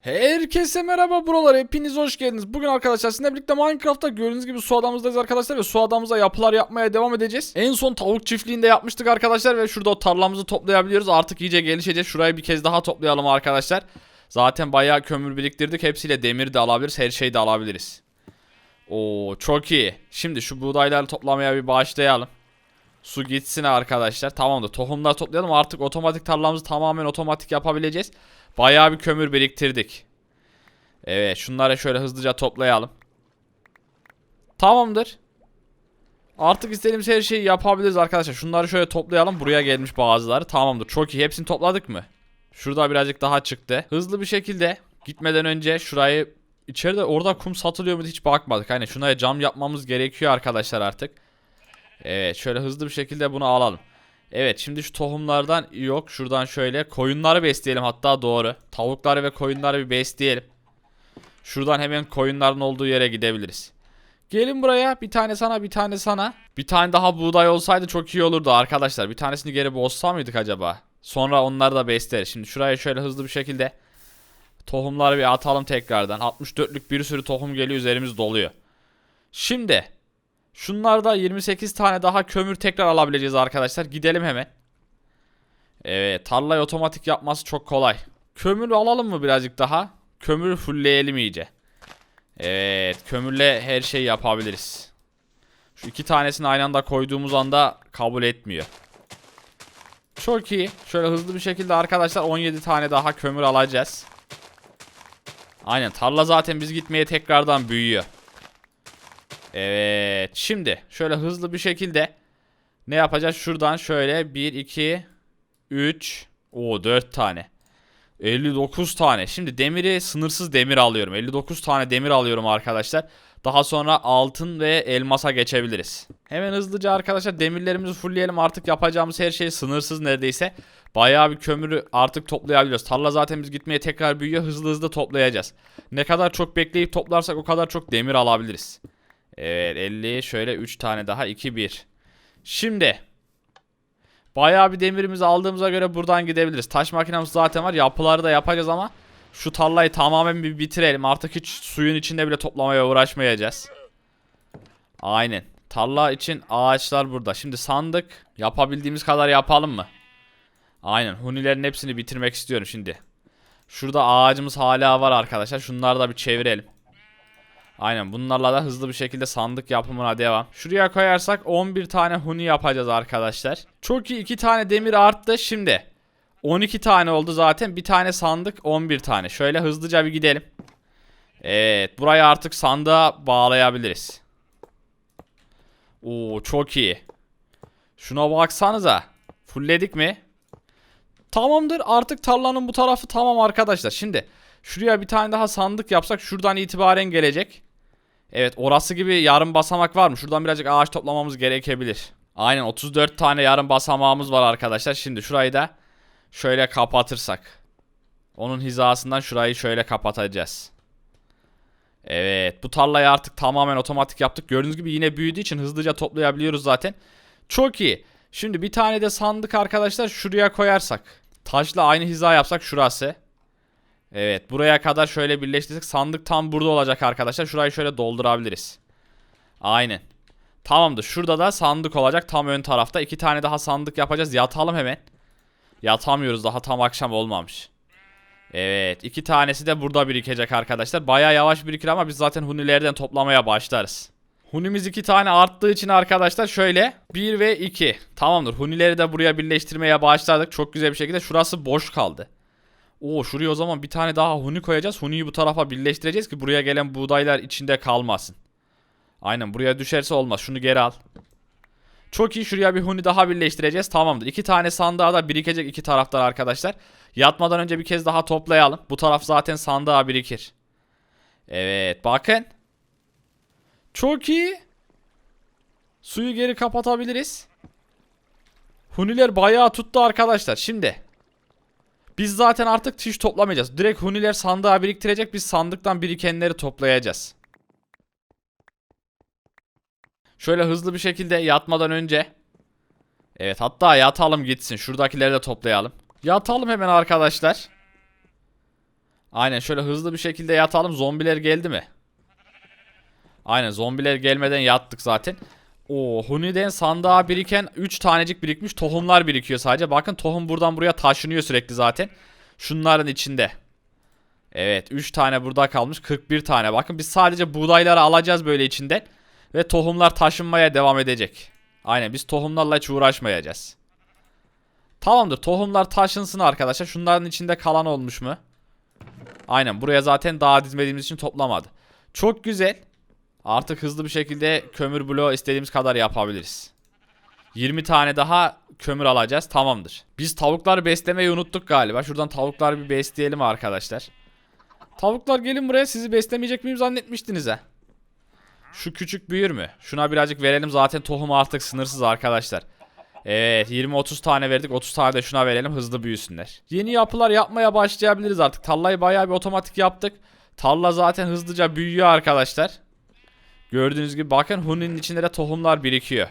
Herkese merhaba buralar hepiniz hoş geldiniz. Bugün arkadaşlar sizinle birlikte Minecraft'ta gördüğünüz gibi su adamızdayız arkadaşlar ve su adamıza yapılar yapmaya devam edeceğiz. En son tavuk çiftliğinde yapmıştık arkadaşlar ve şurada o tarlamızı toplayabiliyoruz. Artık iyice gelişeceğiz. Şurayı bir kez daha toplayalım arkadaşlar. Zaten bayağı kömür biriktirdik. Hepsiyle demir de alabiliriz. Her şeyi de alabiliriz. Oo çok iyi. Şimdi şu buğdayları toplamaya bir başlayalım. Su gitsin arkadaşlar. Tamamdır. Tohumlar toplayalım. Artık otomatik tarlamızı tamamen otomatik yapabileceğiz. Bayağı bir kömür biriktirdik. Evet şunları şöyle hızlıca toplayalım. Tamamdır. Artık istediğimiz her şeyi yapabiliriz arkadaşlar. Şunları şöyle toplayalım. Buraya gelmiş bazıları. Tamamdır. Çok iyi. Hepsini topladık mı? Şurada birazcık daha çıktı. Hızlı bir şekilde gitmeden önce şurayı içeride orada kum satılıyor mu hiç bakmadık. Hani şuna cam yapmamız gerekiyor arkadaşlar artık. Evet şöyle hızlı bir şekilde bunu alalım. Evet şimdi şu tohumlardan yok şuradan şöyle koyunları besleyelim hatta doğru. Tavukları ve koyunları bir besleyelim. Şuradan hemen koyunların olduğu yere gidebiliriz. Gelin buraya bir tane sana bir tane sana. Bir tane daha buğday olsaydı çok iyi olurdu arkadaşlar. Bir tanesini geri bozsa mıydık acaba? Sonra onları da besleriz. Şimdi şuraya şöyle hızlı bir şekilde tohumları bir atalım tekrardan. 64'lük bir sürü tohum geliyor üzerimiz doluyor. Şimdi Şunlarda 28 tane daha kömür tekrar alabileceğiz arkadaşlar. Gidelim hemen. Evet tarlayı otomatik yapması çok kolay. Kömür alalım mı birazcık daha? Kömür fullleyelim iyice. Evet kömürle her şeyi yapabiliriz. Şu iki tanesini aynı anda koyduğumuz anda kabul etmiyor. Çok iyi. Şöyle hızlı bir şekilde arkadaşlar 17 tane daha kömür alacağız. Aynen tarla zaten biz gitmeye tekrardan büyüyor. Evet. Şimdi şöyle hızlı bir şekilde ne yapacağız? Şuradan şöyle 1 2 3 o 4 tane. 59 tane. Şimdi demiri sınırsız demir alıyorum. 59 tane demir alıyorum arkadaşlar. Daha sonra altın ve elmasa geçebiliriz. Hemen hızlıca arkadaşlar demirlerimizi fullleyelim. Artık yapacağımız her şey sınırsız neredeyse. Bayağı bir kömürü artık toplayabiliyoruz. Tarla zaten biz gitmeye tekrar büyüyor. Hızlı hızlı toplayacağız. Ne kadar çok bekleyip toplarsak o kadar çok demir alabiliriz. Evet 50 şöyle 3 tane daha 2 1. Şimdi bayağı bir demirimizi aldığımıza göre buradan gidebiliriz. Taş makinemiz zaten var. Yapıları da yapacağız ama şu tarlayı tamamen bir bitirelim. Artık hiç suyun içinde bile toplamaya uğraşmayacağız. Aynen. Tarla için ağaçlar burada. Şimdi sandık yapabildiğimiz kadar yapalım mı? Aynen. Hunilerin hepsini bitirmek istiyorum şimdi. Şurada ağacımız hala var arkadaşlar. Şunları da bir çevirelim. Aynen bunlarla da hızlı bir şekilde sandık yapımına devam. Şuraya koyarsak 11 tane huni yapacağız arkadaşlar. Çok iyi 2 tane demir arttı şimdi. 12 tane oldu zaten. Bir tane sandık 11 tane. Şöyle hızlıca bir gidelim. Evet burayı artık sandığa bağlayabiliriz. Oo çok iyi. Şuna baksanıza. Fullledik mi? Tamamdır artık tarlanın bu tarafı tamam arkadaşlar. Şimdi şuraya bir tane daha sandık yapsak şuradan itibaren gelecek. Evet orası gibi yarım basamak var mı? Şuradan birazcık ağaç toplamamız gerekebilir. Aynen 34 tane yarım basamağımız var arkadaşlar. Şimdi şurayı da şöyle kapatırsak. Onun hizasından şurayı şöyle kapatacağız. Evet bu tarlayı artık tamamen otomatik yaptık. Gördüğünüz gibi yine büyüdüğü için hızlıca toplayabiliyoruz zaten. Çok iyi. Şimdi bir tane de sandık arkadaşlar şuraya koyarsak. Taşla aynı hiza yapsak şurası. Evet buraya kadar şöyle birleştirsek sandık tam burada olacak arkadaşlar. Şurayı şöyle doldurabiliriz. Aynen. Tamamdır. Şurada da sandık olacak tam ön tarafta. iki tane daha sandık yapacağız. Yatalım hemen. Yatamıyoruz daha tam akşam olmamış. Evet iki tanesi de burada birikecek arkadaşlar. Baya yavaş birikir ama biz zaten hunilerden toplamaya başlarız. Hunimiz iki tane arttığı için arkadaşlar şöyle 1 ve 2. Tamamdır. Hunileri de buraya birleştirmeye başladık. Çok güzel bir şekilde. Şurası boş kaldı. Oo şuraya o zaman bir tane daha huni koyacağız. Huniyi bu tarafa birleştireceğiz ki buraya gelen buğdaylar içinde kalmasın. Aynen buraya düşerse olmaz. Şunu geri al. Çok iyi şuraya bir huni daha birleştireceğiz. Tamamdır. İki tane sandığa da birikecek iki taraftan arkadaşlar. Yatmadan önce bir kez daha toplayalım. Bu taraf zaten sandığa birikir. Evet bakın. Çok iyi. Suyu geri kapatabiliriz. Huniler bayağı tuttu arkadaşlar. Şimdi biz zaten artık tiş toplamayacağız. Direkt huniler sandığa biriktirecek. Biz sandıktan birikenleri toplayacağız. Şöyle hızlı bir şekilde yatmadan önce. Evet hatta yatalım gitsin. Şuradakileri de toplayalım. Yatalım hemen arkadaşlar. Aynen şöyle hızlı bir şekilde yatalım. Zombiler geldi mi? Aynen zombiler gelmeden yattık zaten. O Huni'den sandığa biriken 3 tanecik birikmiş tohumlar birikiyor sadece. Bakın tohum buradan buraya taşınıyor sürekli zaten. Şunların içinde. Evet 3 tane burada kalmış 41 tane. Bakın biz sadece buğdayları alacağız böyle içinden. Ve tohumlar taşınmaya devam edecek. Aynen biz tohumlarla hiç uğraşmayacağız. Tamamdır tohumlar taşınsın arkadaşlar. Şunların içinde kalan olmuş mu? Aynen buraya zaten daha dizmediğimiz için toplamadı. Çok güzel. Artık hızlı bir şekilde kömür bloğu istediğimiz kadar yapabiliriz. 20 tane daha kömür alacağız. Tamamdır. Biz tavukları beslemeyi unuttuk galiba. Şuradan tavukları bir besleyelim arkadaşlar. Tavuklar gelin buraya. Sizi beslemeyecek miyim zannetmiştiniz ha? Şu küçük büyür mü? Şuna birazcık verelim. Zaten tohum artık sınırsız arkadaşlar. Evet 20-30 tane verdik 30 tane de şuna verelim hızlı büyüsünler. Yeni yapılar yapmaya başlayabiliriz artık. Tarlayı bayağı bir otomatik yaptık. Tarla zaten hızlıca büyüyor arkadaşlar. Gördüğünüz gibi bakın Huni'nin içinde de tohumlar birikiyor.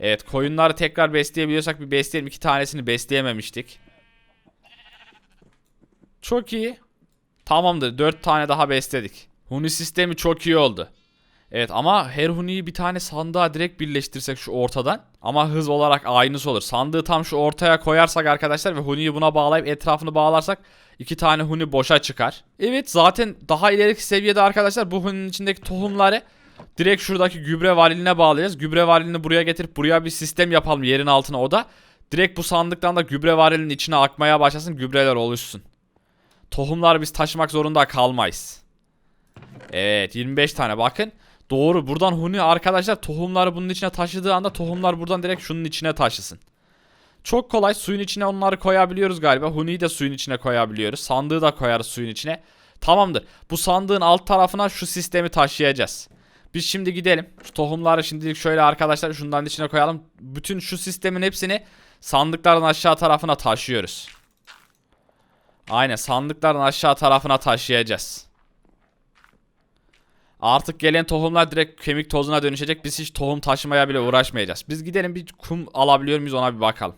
Evet koyunları tekrar besleyebiliyorsak bir besleyelim. İki tanesini besleyememiştik. Çok iyi. Tamamdır. Dört tane daha besledik. Huni sistemi çok iyi oldu. Evet ama her Huni'yi bir tane sandığa direkt birleştirsek şu ortadan. Ama hız olarak aynısı olur. Sandığı tam şu ortaya koyarsak arkadaşlar ve Huni'yi buna bağlayıp etrafını bağlarsak iki tane Huni boşa çıkar. Evet zaten daha ileriki seviyede arkadaşlar bu Huni'nin içindeki tohumları direkt şuradaki gübre variline bağlayacağız. Gübre varilini buraya getirip buraya bir sistem yapalım yerin altına o da. Direkt bu sandıktan da gübre varilinin içine akmaya başlasın gübreler oluşsun. Tohumları biz taşımak zorunda kalmayız. Evet 25 tane bakın. Doğru buradan Huni arkadaşlar tohumları bunun içine taşıdığı anda tohumlar buradan direkt şunun içine taşısın. Çok kolay suyun içine onları koyabiliyoruz galiba. Huni'yi de suyun içine koyabiliyoruz. Sandığı da koyarız suyun içine. Tamamdır. Bu sandığın alt tarafına şu sistemi taşıyacağız. Biz şimdi gidelim. Şu tohumları şimdilik şöyle arkadaşlar şundan içine koyalım. Bütün şu sistemin hepsini sandıkların aşağı tarafına taşıyoruz. Aynen sandıkların aşağı tarafına taşıyacağız. Artık gelen tohumlar direkt kemik tozuna dönüşecek. Biz hiç tohum taşımaya bile uğraşmayacağız. Biz gidelim bir kum alabiliyor muyuz ona bir bakalım.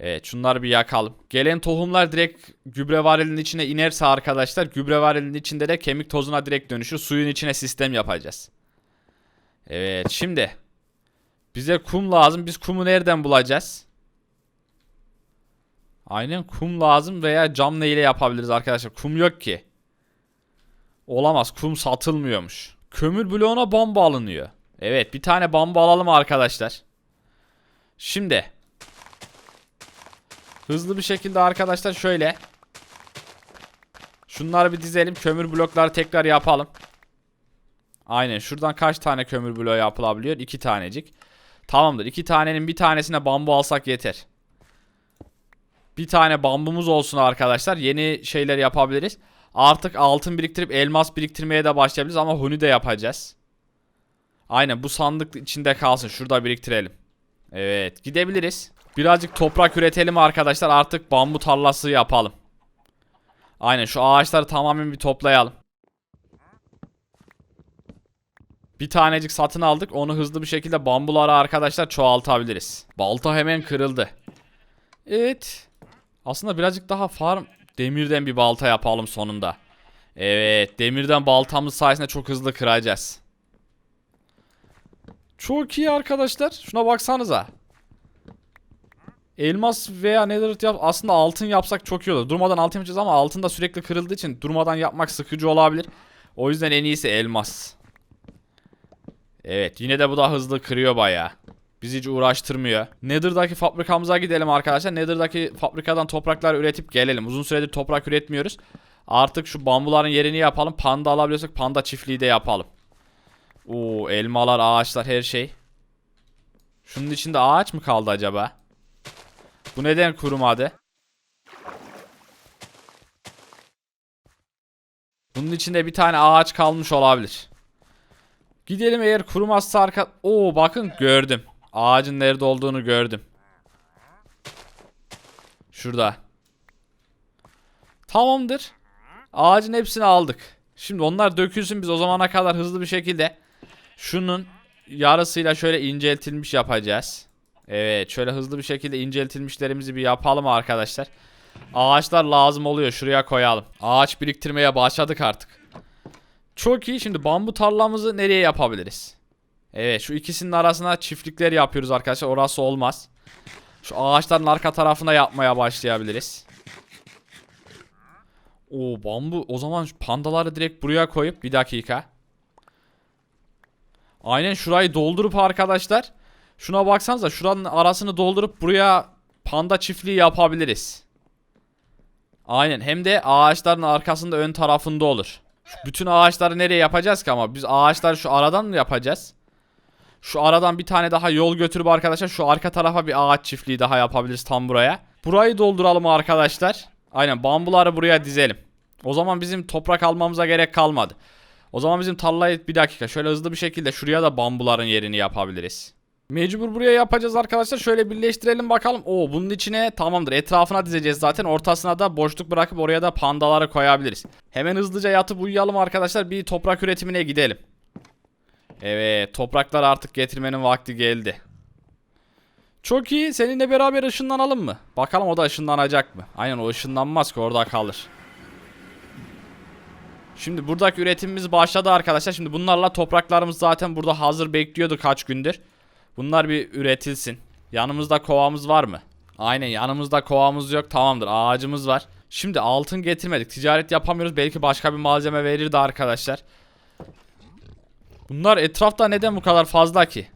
Evet şunları bir yakalım. Gelen tohumlar direkt gübre varilinin içine inerse arkadaşlar gübre varilinin içinde de kemik tozuna direkt dönüşür. Suyun içine sistem yapacağız. Evet şimdi bize kum lazım. Biz kumu nereden bulacağız? Aynen kum lazım veya cam neyle yapabiliriz arkadaşlar. Kum yok ki. Olamaz. Kum satılmıyormuş. Kömür bloğuna bambu alınıyor. Evet bir tane bambu alalım arkadaşlar. Şimdi. Hızlı bir şekilde arkadaşlar şöyle. Şunları bir dizelim. Kömür blokları tekrar yapalım. Aynen şuradan kaç tane kömür bloğu yapılabiliyor? İki tanecik. Tamamdır. İki tanenin bir tanesine bambu alsak yeter. Bir tane bambumuz olsun arkadaşlar. Yeni şeyler yapabiliriz. Artık altın biriktirip elmas biriktirmeye de başlayabiliriz ama huni de yapacağız. Aynen bu sandık içinde kalsın. Şurada biriktirelim. Evet gidebiliriz. Birazcık toprak üretelim arkadaşlar. Artık bambu tarlası yapalım. Aynen şu ağaçları tamamen bir toplayalım. Bir tanecik satın aldık. Onu hızlı bir şekilde bambulara arkadaşlar çoğaltabiliriz. Balta hemen kırıldı. Evet. Aslında birazcık daha farm demirden bir balta yapalım sonunda. Evet demirden baltamız sayesinde çok hızlı kıracağız. Çok iyi arkadaşlar. Şuna baksanıza. Elmas veya netherite yap aslında altın yapsak çok iyi olur. Durmadan altın yapacağız ama altın da sürekli kırıldığı için durmadan yapmak sıkıcı olabilir. O yüzden en iyisi elmas. Evet yine de bu da hızlı kırıyor bayağı. Bizi hiç uğraştırmıyor. Nether'daki fabrikamıza gidelim arkadaşlar. Nether'daki fabrikadan topraklar üretip gelelim. Uzun süredir toprak üretmiyoruz. Artık şu bambuların yerini yapalım. Panda alabiliyorsak panda çiftliği de yapalım. Oo elmalar, ağaçlar her şey. Şunun içinde ağaç mı kaldı acaba? Bu neden kurumadı? Bunun içinde bir tane ağaç kalmış olabilir. Gidelim eğer kurumazsa arka... Oo bakın gördüm. Ağacın nerede olduğunu gördüm. Şurada. Tamamdır. Ağacın hepsini aldık. Şimdi onlar dökülsün biz o zamana kadar hızlı bir şekilde şunun yarısıyla şöyle inceltilmiş yapacağız. Evet şöyle hızlı bir şekilde inceltilmişlerimizi bir yapalım arkadaşlar. ağaçlar lazım oluyor. Şuraya koyalım. Ağaç biriktirmeye başladık artık. Çok iyi. Şimdi bambu tarlamızı nereye yapabiliriz? Evet şu ikisinin arasına çiftlikler yapıyoruz arkadaşlar. Orası olmaz. Şu ağaçların arka tarafına yapmaya başlayabiliriz. Oo bambu. O zaman pandaları direkt buraya koyup bir dakika. Aynen şurayı doldurup arkadaşlar. Şuna baksanıza şuranın arasını doldurup buraya panda çiftliği yapabiliriz. Aynen hem de ağaçların arkasında ön tarafında olur. Şu bütün ağaçları nereye yapacağız ki ama biz ağaçları şu aradan mı yapacağız? Şu aradan bir tane daha yol götürüp arkadaşlar şu arka tarafa bir ağaç çiftliği daha yapabiliriz tam buraya. Burayı dolduralım arkadaşlar. Aynen bambuları buraya dizelim. O zaman bizim toprak almamıza gerek kalmadı. O zaman bizim tarlayı bir dakika şöyle hızlı bir şekilde şuraya da bambuların yerini yapabiliriz. Mecbur buraya yapacağız arkadaşlar. Şöyle birleştirelim bakalım. Oo bunun içine tamamdır. Etrafına dizeceğiz zaten. Ortasına da boşluk bırakıp oraya da pandaları koyabiliriz. Hemen hızlıca yatıp uyuyalım arkadaşlar. Bir toprak üretimine gidelim. Evet topraklar artık getirmenin vakti geldi. Çok iyi. Seninle beraber ışınlanalım mı? Bakalım o da ışınlanacak mı? Aynen o ışınlanmaz ki orada kalır. Şimdi buradaki üretimimiz başladı arkadaşlar. Şimdi bunlarla topraklarımız zaten burada hazır bekliyordu kaç gündür. Bunlar bir üretilsin. Yanımızda kovamız var mı? Aynen yanımızda kovamız yok. Tamamdır ağacımız var. Şimdi altın getirmedik. Ticaret yapamıyoruz. Belki başka bir malzeme verirdi arkadaşlar. Bunlar etrafta neden bu kadar fazla ki?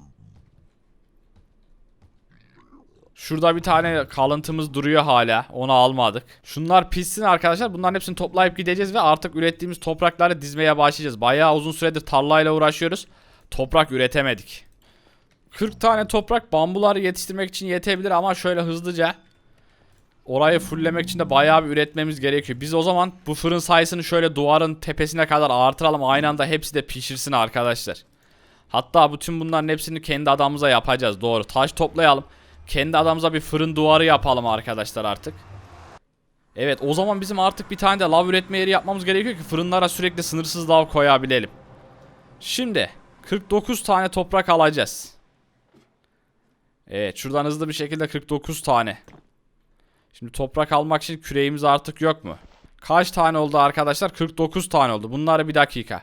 Şurada bir tane kalıntımız duruyor hala. Onu almadık. Şunlar pişsin arkadaşlar. Bunların hepsini toplayıp gideceğiz ve artık ürettiğimiz toprakları dizmeye başlayacağız. Bayağı uzun süredir tarlayla uğraşıyoruz. Toprak üretemedik. 40 tane toprak bambuları yetiştirmek için yetebilir ama şöyle hızlıca orayı fulllemek için de bayağı bir üretmemiz gerekiyor. Biz o zaman bu fırın sayısını şöyle duvarın tepesine kadar artıralım. Aynı anda hepsi de pişirsin arkadaşlar. Hatta bütün bunların hepsini kendi adamımıza yapacağız. Doğru. Taş toplayalım. Kendi adamımıza bir fırın duvarı yapalım arkadaşlar artık. Evet o zaman bizim artık bir tane de lav üretme yeri yapmamız gerekiyor ki fırınlara sürekli sınırsız lav koyabilelim. Şimdi 49 tane toprak alacağız. Evet şuradan hızlı bir şekilde 49 tane. Şimdi toprak almak için küreğimiz artık yok mu? Kaç tane oldu arkadaşlar? 49 tane oldu. Bunları bir dakika.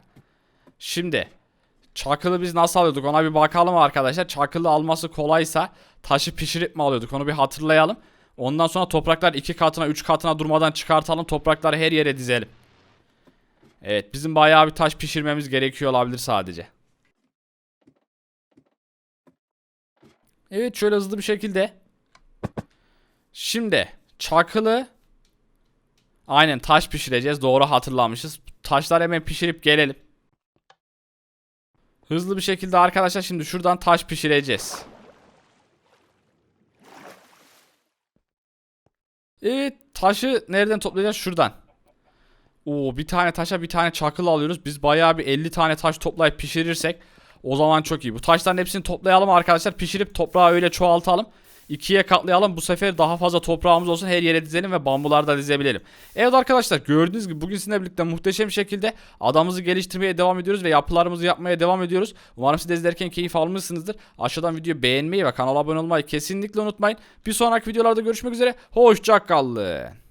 Şimdi çakılı biz nasıl alıyorduk ona bir bakalım arkadaşlar. Çakılı alması kolaysa taşı pişirip mi alıyorduk onu bir hatırlayalım. Ondan sonra topraklar iki katına üç katına durmadan çıkartalım. Toprakları her yere dizelim. Evet bizim bayağı bir taş pişirmemiz gerekiyor olabilir sadece. Evet şöyle hızlı bir şekilde. Şimdi çakılı Aynen taş pişireceğiz. Doğru hatırlamışız. Taşlar hemen pişirip gelelim. Hızlı bir şekilde arkadaşlar şimdi şuradan taş pişireceğiz. Evet taşı nereden toplayacağız? Şuradan. Oo bir tane taşa bir tane çakıl alıyoruz. Biz bayağı bir 50 tane taş toplayıp pişirirsek o zaman çok iyi. Bu taşların hepsini toplayalım arkadaşlar. Pişirip toprağı öyle çoğaltalım. İkiye katlayalım. Bu sefer daha fazla toprağımız olsun. Her yere dizelim ve bambuları da dizebilelim. Evet arkadaşlar gördüğünüz gibi bugün sizinle birlikte muhteşem şekilde adamımızı geliştirmeye devam ediyoruz ve yapılarımızı yapmaya devam ediyoruz. Umarım siz de izlerken keyif almışsınızdır. Aşağıdan videoyu beğenmeyi ve kanala abone olmayı kesinlikle unutmayın. Bir sonraki videolarda görüşmek üzere. Hoşçakalın.